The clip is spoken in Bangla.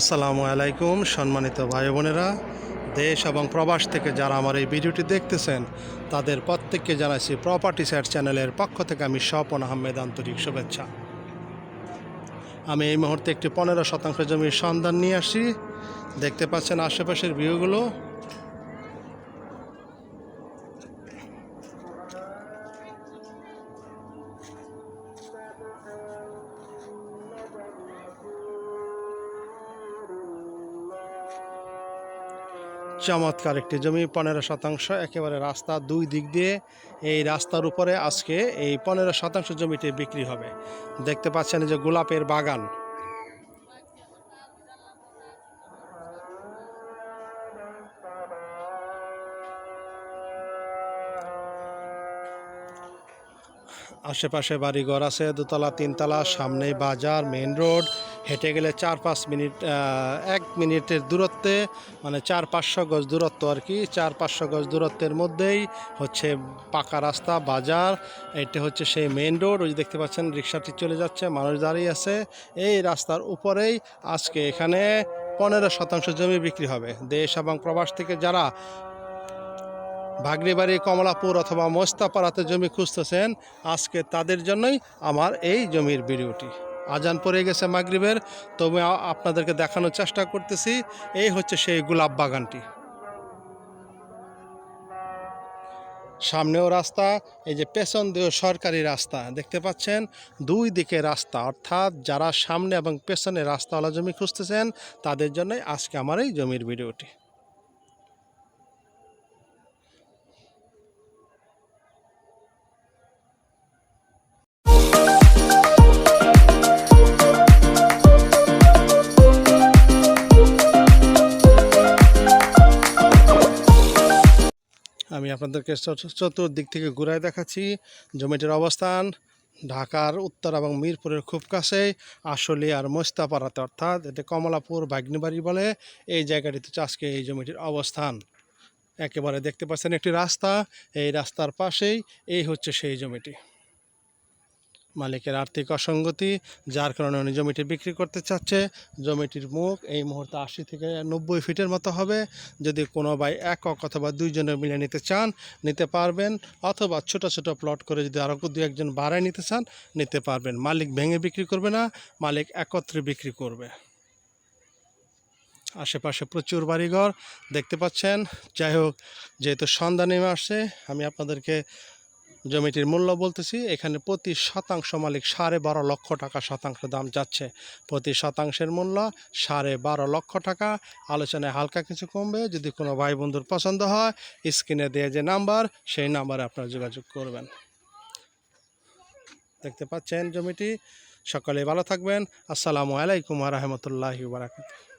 আসসালামু আলাইকুম, সম্মানিত ভাই বোনেরা। দেশ এবং প্রবাস থেকে যারা আমার এই ভিডিওটি দেখতেছেন, তাদের প্রত্যেককে জানাইছি প্রপার্টি স্যার চ্যানেলের পক্ষ থেকে আমি স্বপন আহমেদ আন্তরিক শুভেচ্ছা। আমি এই মুহূর্তে একটি পনেরো শতাংশ জমির সন্ধান নিয়ে আসি। দেখতে পাচ্ছেন আশেপাশের ভিউগুলো। চমৎকার একটি জমি, পনেরো শতাংশ একেবারে রাস্তা দুই দিক দিয়ে। এই রাস্তার উপরে আজকে এই পনেরো শতাংশ জমিটি বিক্রি হবে। দেখতে পাচ্ছেন যে গোলাপের বাগান। আশেপাশে বাড়িঘর আছে, দোতলা, তিনতলা সামনে বাজার মেন রোড। হেঁটে গেলে চার পাঁচ মিনিট এক মিনিটের দূরত্বে মানে চার পাঁচশো গজ দূরত্ব আর কি, চার পাঁচশো গজ দূরত্বের মধ্যেই হচ্ছে পাকা রাস্তা, বাজার, এটা হচ্ছে সেই মেন রোড ওই দেখতে পাচ্ছেন রিক্সাটি চলে যাচ্ছে, মানুষ দাঁড়িয়ে আছে, এই রাস্তার উপরেই আজকে এখানে পনেরো শতাংশ জমি বিক্রি হবে। দেশ এবং প্রবাস থেকে যারা ভাগরিবাড়ি, কমলাপুর অথবা মোস্তাপাড়াতে জমি খুঁজতেছেন, আজকে তাদের জন্যই আমার এই জমির ভিডিওটি। আজান পড়ে গেছে মাগরিবের, তবে আপনাদেরকে দেখানোর চেষ্টা করতেছি। এই হচ্ছে সেই গোলাপ বাগানটি। সামনেও রাস্তা, এই যে পেছন দিয়েও সরকারি রাস্তা, দেখতে পাচ্ছেন? দুই দিকে রাস্তা, অর্থাৎ যারা সামনে এবং পেছনে রাস্তাওয়ালা জমি খুঁজতেছেন, তাদের জন্যই আজকে আমার এই জমির ভিডিওটি। আমি আপনাদেরকে চত- চতুর্দিক থেকে ঘুরায় দেখাচ্ছি। জমিটির অবস্থান ঢাকার উত্তর এবং মিরপুরের খুব কাছে আসলে আর মোস্তাপাড়াতে, অর্থাৎ এটা কমলাপুর, বাগনিবাড়ি বলে এই জায়গাটিতে চাষকে এই জমিটির অবস্থান। একেবারে দেখতে পাচ্ছেন একটি রাস্তা, এই রাস্তার পাশেই এই হচ্ছে সেই জমিটি। মালিকের আর্থিক অসঙ্গতি, যার কারণে উনি জমিটি বিক্রি করতে চাচ্ছে। জমিটির মুখ এই মুহূর্তে আশি থেকে নব্বই ফিটের মতো হবে। যদি কোনো ভাই একক অথবা দুইজনে মিলে নিতে চান, নিতে পারবেন। অথবা ছোট ছোট প্লট করে যদি আরও দু একজন বাড়ায় নিতে চান, নিতে পারবেন। মালিক ভেঙে বিক্রি করবে না, মালিক একত্রে বিক্রি করবে। আশেপাশে প্রচুর বাড়িঘর দেখতে পাচ্ছেন। যাই হোক, যেহেতু সন্ধ্যা নেমে আসছে, আমি আপনাদেরকে জমিটির মূল্য বলতেছি, এখানে প্রতি শতাংশ মালিক সাড়ে বারো লক্ষ টাকা শতাংশ দাম যাচ্ছে। প্রতি শতাংশের মূল্য সাড়ে বারো লক্ষ টাকা। আলোচনায় হালকা কিছু কমবে, যদি কোনো ভাই বন্ধুর পছন্দ হয়, স্ক্রিনে দেওয়া যে নাম্বার, সেই নাম্বারে আপনারা যোগাযোগ করবেন। দেখতে পাচ্ছেন জমিটি। সকলে ভালো থাকবেন। আসসালামু আলাইকুম রহমতুল্লাহি বারাকাতুহ।